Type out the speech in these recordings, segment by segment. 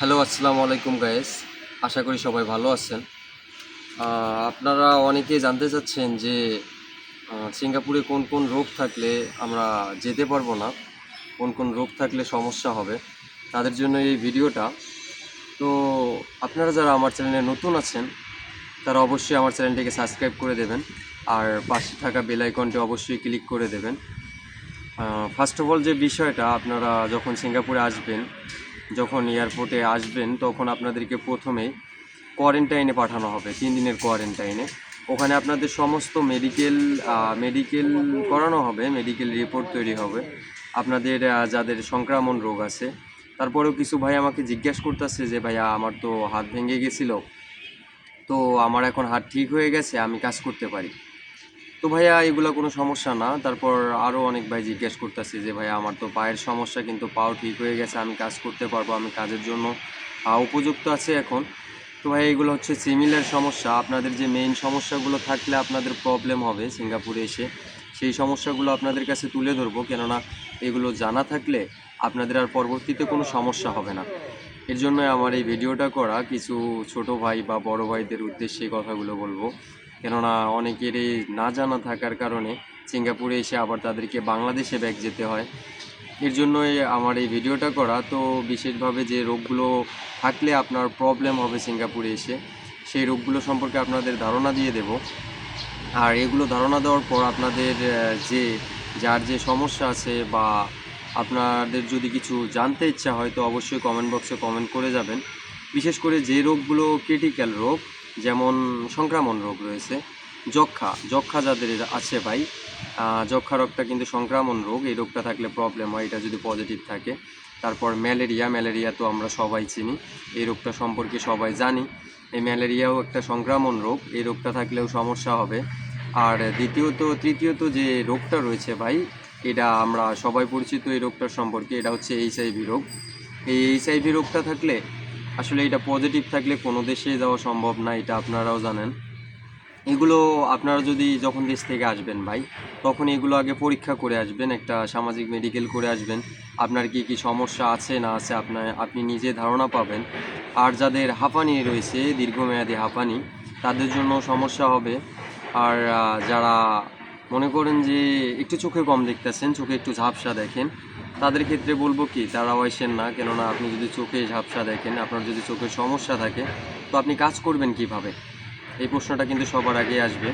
Hello, আসসালামু আলাইকুম guys আশা করি সবাই ভালো আছেন। আপনারা অনেকেই জানতে চাচ্ছেন যে সিঙ্গাপুরে কোন কোন রোগ থাকলে আমরা যেতে পারব না, কোন কোন রোগ থাকলে সমস্যা হবে, তাদের জন্য এই ভিডিওটা। তো আপনারা যারা আমার চ্যানেলে নতুন আছেন, তারা অবশ্যই আমার চ্যানেলটিকে সাবস্ক্রাইব করে দেবেন, আর পাশে থাকা বেল আইকনটি অবশ্যই ক্লিক করে দেবেন। ফার্স্ট অফ অল যে বিষয়টা, আপনারা যখন সিঙ্গাপুরে আসবেন যখন এয়ারপোর্টে আসবেন, তখন আপনাদেরকে প্রথমে কোয়ারেন্টাইনে পাঠানো হবে, তিন দিনের কোয়ারেন্টাইনে ওখানে আপনাদের সমস্ত মেডিকেল মেডিকেল করানো হবে মেডিকেল রিপোর্ট তৈরি হবে। আপনাদের যাদের সংক্রমণ রোগ আছে। তারপরেও কিছু ভাই আমাকে জিজ্ঞাসা করতেছে যে, ভাইয়া, আমার তো হাত ভেঙে গেছিল। তো আমার এখন হাত ঠিক হয়ে গেছে, আমি কাজ করতে পারি। তো ভাইয়া, এগুলো কোনো সমস্যা না। তারপর আরও অনেক ভাই জিজ্ঞেস করতেছে যে, ভাইয়া, আমার তো পায়ের সমস্যা, কিন্তু পাও ঠিক হয়ে গেছে, আমি কাজ করতে পারব, আমি কাজের জন্য উপযুক্ত আছে এখন। তো ভাই এগুলো হচ্ছে সিমিলার সমস্যা। আপনাদের যে মেইন সমস্যাগুলো থাকলে আপনাদের প্রবলেম হবে সিঙ্গাপুরে এসে। সেই সমস্যাগুলো আপনাদের কাছে তুলে ধরবো। কেননা, এগুলো জানা থাকলে আপনাদের আর পরবর্তীতে কোনো সমস্যা হবে না। এর জন্য আমার এই ভিডিওটা করা। কিছু ছোট ভাই বা বড় ভাইদের উদ্দেশ্যে কথাগুলো বলব। কেননা অনেকেরই না জানা থাকার কারণে সিঙ্গাপুরে এসে আবার তাদেরকে বাংলাদেশে ব্যাক যেতে হয়। এর জন্যই আমার এই ভিডিওটা করা। তো বিশেষভাবে যে রোগগুলো থাকলে আপনার প্রবলেম হবে সিঙ্গাপুরে এসে, সেই রোগগুলো সম্পর্কে আপনাদের ধারণা দিয়ে দেব। আর এগুলো ধারণা দেওয়ার পর আপনাদের যে, যার যে সমস্যা আছে বা আপনাদের যদি কিছু জানতে ইচ্ছা হয়, তো অবশ্যই কমেন্ট বক্সে কমেন্ট করে যাবেন। বিশেষ করে যে রোগগুলো ক্রিটিক্যাল রোগ যেমন সংক্রমণ রোগ রয়েছে যক্ষা যক্ষা যাদের আছে ভাই যক্ষা রোগটা কিন্তু সংক্রমণ রোগ, এই রোগটা থাকলে প্রবলেম হয়, এটা যদি পজিটিভ থাকে। তারপর ম্যালেরিয়া ম্যালেরিয়া তো আমরা সবাই চিনি, এই রোগটা সম্পর্কে সবাই জানি। এই ম্যালেরিয়াও একটা সংক্রমণ রোগ, এই রোগটা থাকলেও সমস্যা হবে। আর দ্বিতীয়ত, তৃতীয়ত যে রোগটা রয়েছে ভাই, এটা আমরা সবাই পরিচিত এই রোগটার সম্পর্কে, এটা হচ্ছে এইচআইভি রোগ। এই এইচআইভি রোগটা থাকলে আসলে এটা পজিটিভ থাকলে কোনো দেশে যাওয়া সম্ভব না, এটা আপনারাও জানেন। এগুলো আপনারা যদি যখন দেশ থেকে আসবেন ভাই, তখন এগুলো আগে পরীক্ষা করে আসবেন, একটা সামাজিক মেডিকেল করে আসবেন। আপনার কি কি সমস্যা আছে না আছে আপনার আপনি নিজে ধারণা পাবেন। আর যাদের হাঁপানি রয়েছে, দীর্ঘমেয়াদী হাঁপানি, তাদের জন্য সমস্যা হবে। আর যারা মনে করেন যে একটু চোখে কম দেখতেছেন, চোখে একটু ঝাপসা দেখেন তাদের ক্ষেত্রে বলব কি তারাও আসেন না। কেননা আপনি যদি চোখে ঝাপসা দেখেন, আপনার যদি চোখের সমস্যা থাকে, তো আপনি কাজ করবেন কীভাবে? এই প্রশ্নটা কিন্তু সবার আগে আসবে।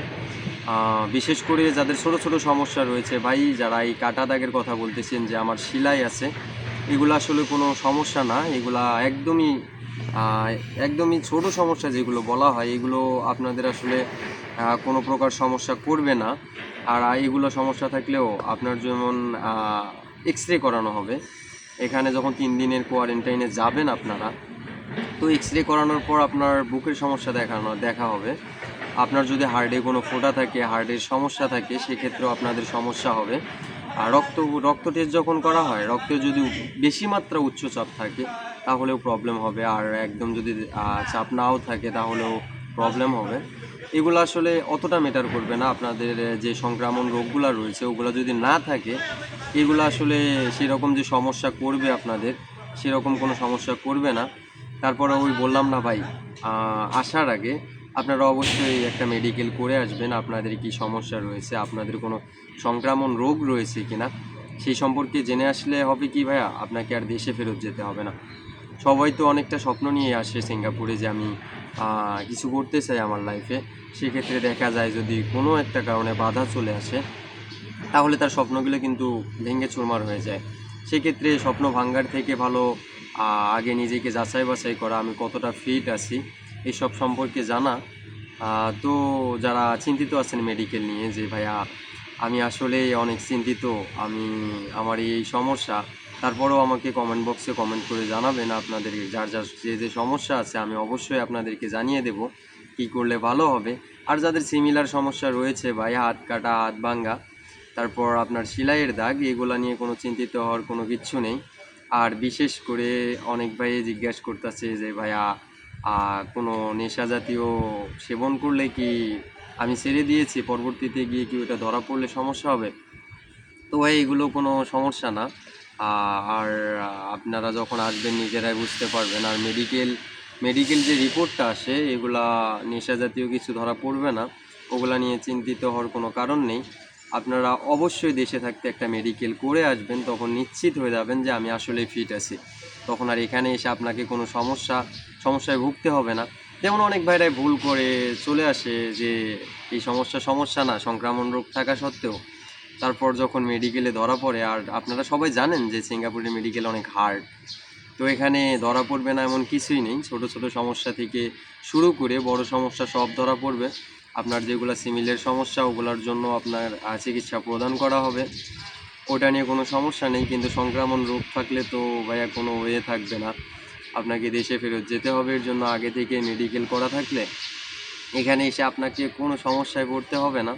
বিশেষ করে যাদের ছোট ছোট সমস্যা রয়েছে, ভাই, যারা এই কাটা দাগের কথা বলতেছেন যে আমার সেলাই আছে, এগুলো আসলে কোনো সমস্যা না। এগুলা একদমই একদমই ছোট সমস্যা যেগুলো বলা হয়, এগুলো আপনাদের আসলে কোনো প্রকার সমস্যা করবে না। আর এগুলো সমস্যা থাকলেও আপনার যেমন এক্স রে করানো হবে। এখানে যখন তিন দিনের কোয়ারেন্টাইনে যাবেন আপনারা, তো এক্স রে করানোর পর আপনার বুকের সমস্যা দেখানো, দেখা হবে। আপনার যদি হার্টে কোনো ফোঁটা থাকে হার্টের সমস্যা থাকে, সেক্ষেত্রেও আপনাদের সমস্যা হবে। আর রক্ত রক্ত টেস্ট যখন করা হয় রক্তে যদি বেশি মাত্রা উচ্চ চাপ থাকে, তাহলেও প্রবলেম হবে। আর একদম যদি চাপ নাও থাকে, তাহলেও প্রবলেম হবে। এগুলো আসলে অতটা ম্যাটার করবে না। আপনাদের যে সংক্রমণ রোগগুলো রয়েছে, ওগুলো যদি না থাকে, এগুলো আসলে সেরকম যে সমস্যা করবে আপনাদের, সেরকম কোনো সমস্যা করবে না। তারপরে ওই বললাম না ভাই আসার আগে আপনারা অবশ্যই একটা মেডিকেল করে আসবেন, আপনাদের কি সমস্যা রয়েছে, আপনাদের কোনো সংক্রমণ রোগ রয়েছে কিনা সেই সম্পর্কে জেনে আসলে হবে কি ভাইয়া? আপনাকে আর দেশে ফেরত যেতে হবে না। সবাই তো অনেকটা স্বপ্ন নিয়ে আসে সিঙ্গাপুরে যে আমি কিছু করতে চাই আমার লাইফে সেক্ষেত্রে দেখা যায় যদি কোনো একটা কারণে বাধা চলে আসে, তাহলে তার স্বপ্নগুলো কিন্তু ভেঙে চুরমার হয়ে যায়। সেক্ষেত্রে স্বপ্ন ভাঙ্গার থেকে ভালো আগে নিজেকে যাচাই বাছাই করা, আমি কতটা ফিট আছি, এসব সম্পর্কে জানা। তো যারা চিন্তিত আছেন মেডিকেল নিয়ে, যে ভাইয়া, আমি আসলে অনেক চিন্তিত, আমি, আমার এই সমস্যা তারপরেও আমাকে কমেন্ট বক্সে কমেন্ট করে জানাবেন আপনাদের যার যার যে যে সমস্যা আছে, আমি অবশ্যই আপনাদেরকে জানিয়ে দেব কী করলে ভালো হবে। আর যাদের সিমিলার সমস্যা রয়েছে, ভাই, হাত কাটা, হাত ভাঙ্গা, তারপর আপনার সেলাইয়ের দাগ, এগুলা নিয়ে কোনো চিন্তিত হওয়ার কোনো কিচ্ছু নেই। আর বিশেষ করে অনেক ভাই জিজ্ঞাসা করতেছে যে ভাইয়া কোনো নেশা জাতীয় সেবন করলে কি আমি ছেড়ে দিয়েছি? পরবর্তীতে গিয়ে কি ওটা ধরা পড়লে সমস্যা হবে? তো ভাই, এগুলো কোনো সমস্যা না। আর আপনারা যখন আসবেন নিজেরাই বুঝতে পারবেন। আর মেডিকেল মেডিকেল যে রিপোর্টটা আসে, এগুলা নেশা জাতীয় কিছু ধরা পড়বে না। ওগুলা নিয়ে চিন্তিত হওয়ার কোনো কারণ নেই। আপনারা অবশ্যই দেশে থাকতে একটা মেডিকেল করে আসবেন, তখন নিশ্চিত হয়ে যাবেন যে আমি আসলে ফিট আছি। তখন আর এখানে এসে আপনাকে কোনো সমস্যা, সমস্যায় ভুগতে হবে না। যেমন অনেক ভাইরাই ভুল করে চলে আসে যে, এই সমস্যা সমস্যা না সংক্রমণ রোগ থাকা সত্ত্বেও। তারপর যখন মেডিকেলে ধরা পড়ে, আর আপনারা সবাই জানেন যে সিঙ্গাপুরের মেডিকেল অনেক হার্ড তো এখানে ধরা পড়বে না এমন কিছুই নেই। ছোট ছোট সমস্যা থেকে শুরু করে বড় সমস্যা সব ধরা পড়বে। আপনার যেগুলো সিমিলের সমস্যা, ওগুলোর জন্য আপনার চিকিৎসা প্রদান করা হবে। ওটা নিয়ে কোনো সমস্যা নেই, কিন্তু সংক্রমণ রোগ থাকলে তো ভাইয়া কোনো ওয়ে থাকবে না। আপনাকে দেশে ফেরত যেতে হবে। এর জন্য আগে থেকে মেডিকেল করা থাকলে এখানে এসে আপনাকে কোনো সমস্যায় পড়তে হবে না।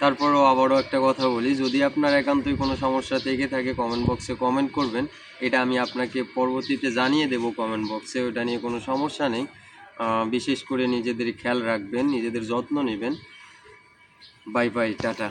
তারপরও আবারও একটা কথা বলি, যদি আপনার একান্তই কোনো সমস্যা থেকে থাকে কমেন্ট বক্সে কমেন্ট করবেন। এটা আমি আপনাকে পরবর্তীতে জানিয়ে দেব কমেন্ট বক্সে ওটা নিয়ে কোনো সমস্যা নেই। বিশেষ করে নিজেদের খেয়াল রাখবেন, নিজেদের যত্ন নেবেন। Bye bye tata.